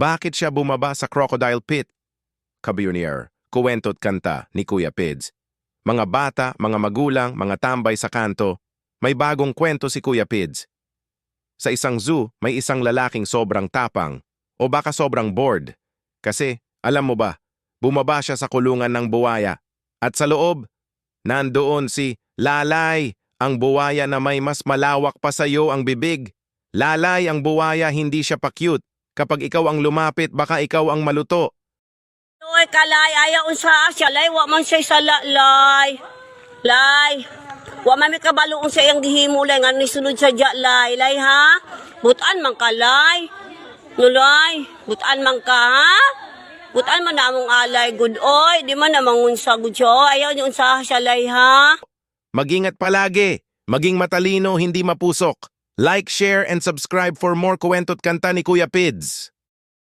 Bakit siya bumaba sa crocodile pit? Kabiyonier, kuwento't kanta ni Kuya Pids. Mga bata, mga magulang, mga tambay sa kanto, may bagong kwento si Kuya Pids. Sa isang zoo, may isang lalaking sobrang tapang o baka sobrang bored. Kasi, alam mo ba, bumaba siya sa kulungan ng buwaya. At sa loob, nandoon si Lalay, ang buwaya na may mas malawak pa sa iyo ang bibig. Lalay ang buwaya, hindi siya pa cute. Kapag ikaw ang lumapit, baka ikaw ang maluto. Oy, kalay, ayaw unsa siya, lay, wa man siya sa la- lay. Lay, wa man mi kabalo unsa iyang gihimo lay, nga nisunod sa dya, lay, lay, ha? Butan man ka, lay. No, lay, butan man ka, ha? Butan man namong alay, good oy, di man namang unsa, good siya, ayaw ni unsa siya, lay, ha? Mag-ingat palagi. Maging matalino, hindi mapusok. Like, share, and subscribe for more kuwento't kanta ni Kuya Pids.